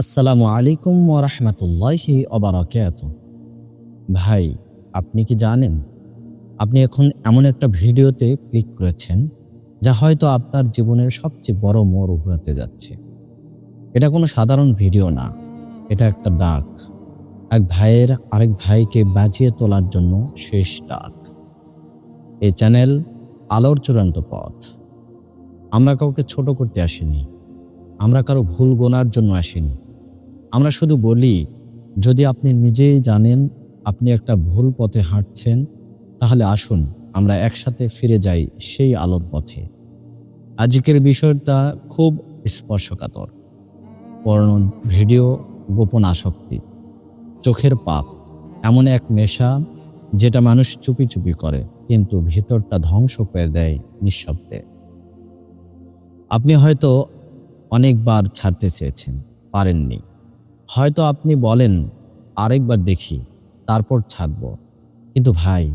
আসসালামু আলাইকুম ওরহমতুল্লাহি অবরাকাত ভাই, আপনি কি জানেন, আপনি এখন এমন একটা ভিডিওতে ক্লিক করেছেন যা হয়তো আপনার জীবনের সবচেয়ে বড় মোড় হতে যাচ্ছে। এটা কোনো সাধারণ ভিডিও না, এটা একটা ডাক। এক ভাইয়ের আরেক ভাইকে বাঁচিয়ে তোলার জন্য শেষ ডাক। এই চ্যানেল আলোর চূড়ান্ত পথ। আমরা কাউকে ছোট করতে আসিনি, আমরা কারও ভুল গোনার জন্য আসিনি। আমরা শুধু বলি, যদি আপনি নিজেই জানেন আপনি একটা ভুল পথে হাঁটছেন, তাহলে আসুন আমরা একসাথে ফিরে যাই সেই আলোর পথে। আজকের বিষয়টা খুব স্পর্শকাতর। পর্ণ ভিডিও গোপন আসক্তি, চোখের পাপ, এমন এক নেশা যেটা মানুষ চুপি চুপি করে, কিন্তু ভিতরটা ধ্বংস করে দেয় নিঃশব্দে। আপনি হয়তো অনেকবার ছাড়তে চেয়েছেন, পারেননি। হয়তো আপনি বলেন, আরেকবার দেখি, তারপর ছাড়ব। কিন্তু ভাই,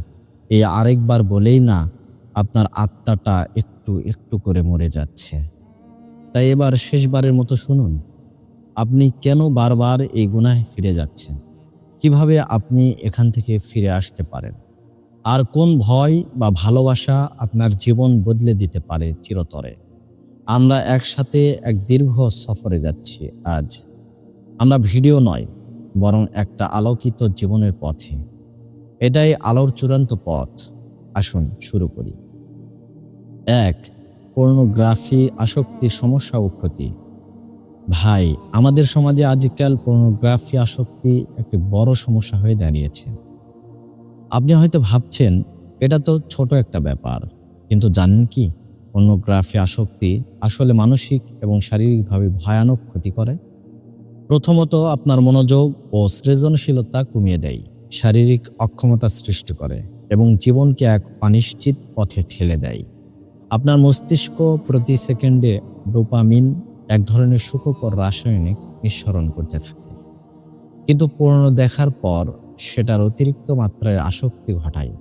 এই আরেকবার বলেই না আপনার আত্মাটা একটু একটু করে মরে যাচ্ছে। তাই এবার শেষবারের মতো শুনুন, আপনি কেন বারবার এই গুনাহে ফিরে যাচ্ছেন? কীভাবে আপনি এখান থেকে ফিরে আসতে পারেন? আর কোন ভয় বা ভালোবাসা আপনার জীবন বদলে দিতে পারে চিরতরে? আমরা একসাথে এক দীর্ঘ সফরে যাচ্ছি আজ। আমরা ভিডিও নয়, বরং একটা আলোকিত জীবনের পথে। এটাই আলোর চূড়ান্ত পথ। আসুন শুরু করি। এক, পর্নোগ্রাফি আসক্তি সমস্যা ও ক্ষতি। ভাই, আমাদের সমাজে আজকাল পর্নোগ্রাফি আসক্তি একটি বড় সমস্যা হয়ে দাঁড়িয়েছে। আপনি হয়তো ভাবছেন, এটা তো ছোট একটা ব্যাপার। কিন্তু জানেন কি, পর্নোগ্রাফি আসক্তি আসলে মানসিক এবং শারীরিকভাবে ভয়ানক ক্ষতি করে। প্রথমত আপনার মনোযোগ ও সৃজনশীলতা কমিয়ে দেয়, শারীরিক অক্ষমতা সৃষ্টি করে এবং জীবনকে এক অনিশ্চিত পথে ঠেলে দেয়। আপনার মস্তিষ্ক প্রতি সেকেন্ডে ডোপামিন, এক ধরনের সুখকর রাসায়নিক নিঃসরণ করতে থাকে। কিন্তু পূর্ণ দেখার পর সেটার অতিরিক্ত মাত্রায় আসক্তি ঘটায়।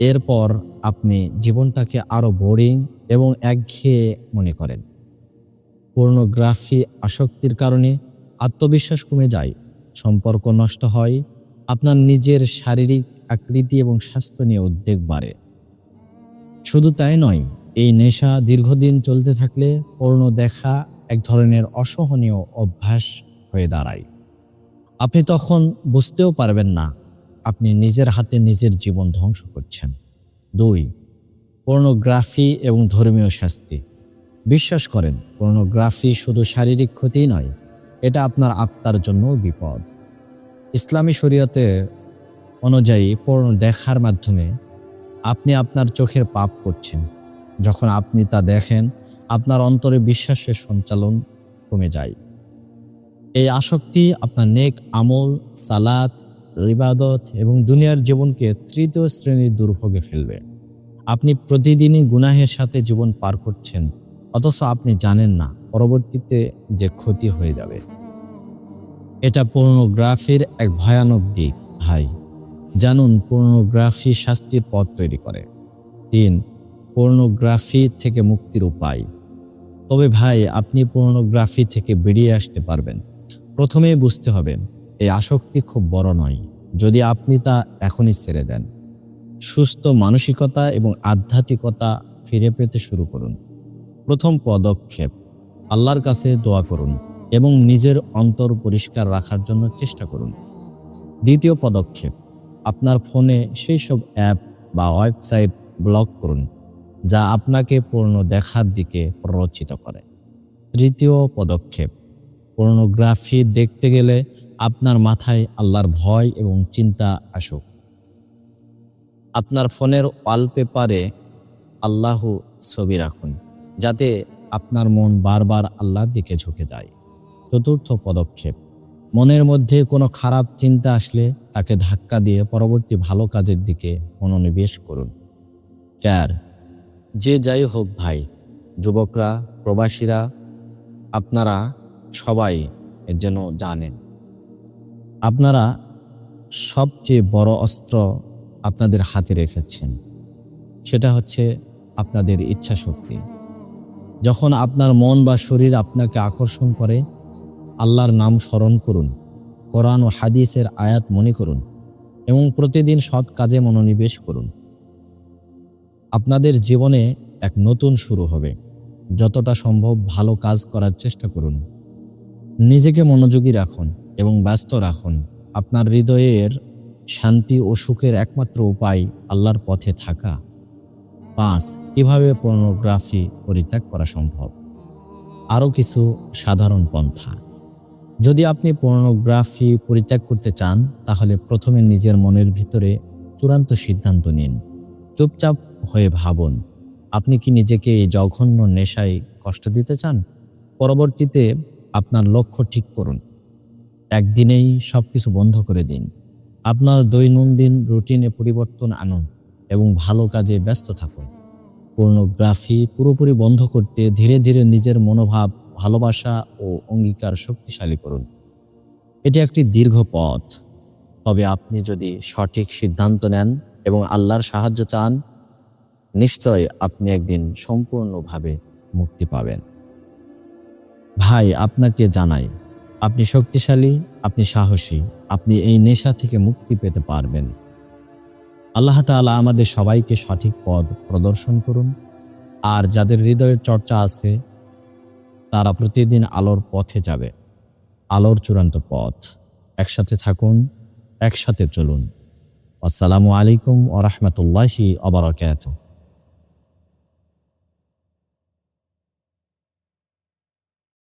এরপর আপনি জীবনটাকে আরও বোরিং এবং একঘেয়ে মনে করেন। পর্নোগ্রাফি আসক্তির কারণে আত্মবিশ্বাস কমে যায়, সম্পর্ক নষ্ট হয়, আপনার নিজের শারীরিক আকৃতি এবং স্বাস্থ্য নিয়ে উদ্বেগ বাড়ে। শুধু তাই নয়, এই নেশা দীর্ঘদিন চলতে থাকলে পর্ণ দেখা এক ধরনের অসহনীয় অভ্যাস হয়ে দাঁড়ায়। আপনি তখন বুঝতেও পারবেন না, আপনি নিজের হাতে নিজের জীবন ধ্বংস করছেন। দুই পর্নোগ্রাফি এবং ধর্মীয় শাস্তি। বিশ্বাস করেন পর্নোগ্রাফি শুধু শারীরিক ক্ষতি নয়, এটা আপনার আত্মার জন্য বিপদ। ইসলামী শরীয়তে অনুযায়ী পর্ণ দেখার মাধ্যমে আপনি আপনার চোখের পাপ করছেন। যখন আপনি তা দেখেন, আপনার অন্তরে বিশ্বাসের সঞ্চালন কমে যায়। এই আসক্তি আপনার নেক আমল, সালাত, ইবাদত এবং দুনিয়ার জীবনকে তৃতীয় শ্রেণির দুর্ভোগে ফেলবে। আপনি প্রতিদিনই গুনাহের সাথে জীবন পার করছেন। অথচ আপনি জানেন না, পরবর্তীতে যে ক্ষতি হয়ে যাবে। এটা পর্নোগ্রাফির এক ভয়ানক দিক, ভাই। জানুন পর্নোগ্রাফি শাস্তির পথ তৈরি করে। তিন, পর্নোগ্রাফি থেকে মুক্তির উপায়। তবে ভাই, আপনি পর্নোগ্রাফি থেকে বেরিয়ে আসতে পারবেন। প্রথমেই বুঝতে হবে, এই আসক্তি খুব বড় নয়, যদি আপনি তা এখনই ছেড়ে দেন। সুস্থ মানসিকতা এবং আধ্যাত্মিকতা ফিরে পেতে শুরু করুন। প্রথম পদক্ষেপ, আল্লাহর কাছে দোয়া করুন এবং নিজের অন্তর পরিষ্কার রাখার জন্য চেষ্টা করুন। দ্বিতীয় পদক্ষেপ, আপনার ফোনে সেই সব অ্যাপ বা ওয়েবসাইট ব্লক করুন, যা আপনাকে পূর্ণ দেখার দিকে প্ররোচিত করে। তৃতীয় পদক্ষেপ, পর্নোগ্রাফি দেখতে গেলে আপনার মাথায় আল্লাহর ভয় এবং চিন্তা আসুক। আপনার ফোনের ওয়ালপেপারে আল্লাহ ছবি রাখুন। যাতে আপনার মন বারবার আল্লাহর দিকে ঝুঁকে যায়। চতুর্থ পদক্ষেপ, মনের মধ্যে কোনো খারাপ চিন্তা আসলে তাকে ধাক্কা দিয়ে পরবর্তী ভালো কাজের দিকে মনোনিবেশ করুন। চার, যে যাই হোক ভাই, যুবকরা, প্রবাসীরা, আপনারা সবাই যেন জানেন। আপনারা সবচেয়ে বড় অস্ত্র আপনাদের হাতে রেখেছেন। সেটা হচ্ছে আপনাদের ইচ্ছা শক্তি যখন আপনার মন বা শরীর আপনাকে আকর্ষণ করে, আল্লাহর নাম স্মরণ করুন, কোরআন ও হাদিসের আয়াত মনে করুন এবং প্রতিদিন সৎ কাজে মনোনিবেশ করুন। আপনাদের জীবনে এক নতুন শুরু হবে। যতটা সম্ভব ভালো কাজ করার চেষ্টা করুন। নিজেকে মনোযোগী রাখুন এবং ব্যস্ত রাখুন। আপনার হৃদয়ের শান্তি ও সুখের একমাত্র উপায় আল্লাহর পথে থাকা। পাঁচ কীভাবে পর্নোগ্রাফি পরিত্যাগ করা সম্ভব। আরও কিছু সাধারণ পন্থা। যদি আপনি পর্নোগ্রাফি পরিত্যাগ করতে চান, তাহলে প্রথমে নিজের মনের ভিতরে চূড়ান্ত সিদ্ধান্ত নিন। চুপচাপ হয়ে ভাবুন, আপনি কি নিজেকে এই জঘন্য নেশায় কষ্ট দিতে চান? পরবর্তীতে আপনার লক্ষ্য ঠিক করুন। একদিনেই সব কিছু বন্ধ করে দিন। আপনার দৈনন্দিন রুটিনে পরিবর্তন আনুন এবং ভালো কাজে ব্যস্ত থাকুন। পর্নোগ্রাফি পুরোপুরি বন্ধ করতে ধীরে ধীরে নিজের মনোভাব, ভালোবাসা ও অঙ্গীকার শক্তিশালী করুন। এটি একটি দীর্ঘ পথ। তবে আপনি যদি সঠিক সিদ্ধান্ত নেন এবং আল্লাহর সাহায্য চান, নিশ্চয় আপনি একদিন সম্পূর্ণভাবে মুক্তি পাবেন। ভাই, আপনাকে জানাই, আপনি শক্তিশালী, আপনি সাহসী, আপনি এই নেশা থেকে মুক্তি পেতে পারবেন। আল্লাহ তালা আমাদের সবাইকে সঠিক পদ প্রদর্শন করুন। আর যাদের হৃদয়ের চর্চা আছে, তারা প্রতিদিন আলোর পথে যাবে। আলোর চূড়ান্ত পথ। একসাথে থাকুন, একসাথে চলুন। আসসালামু আলাইকুম ও রহমতুল্লাহি অবরাকাতুহ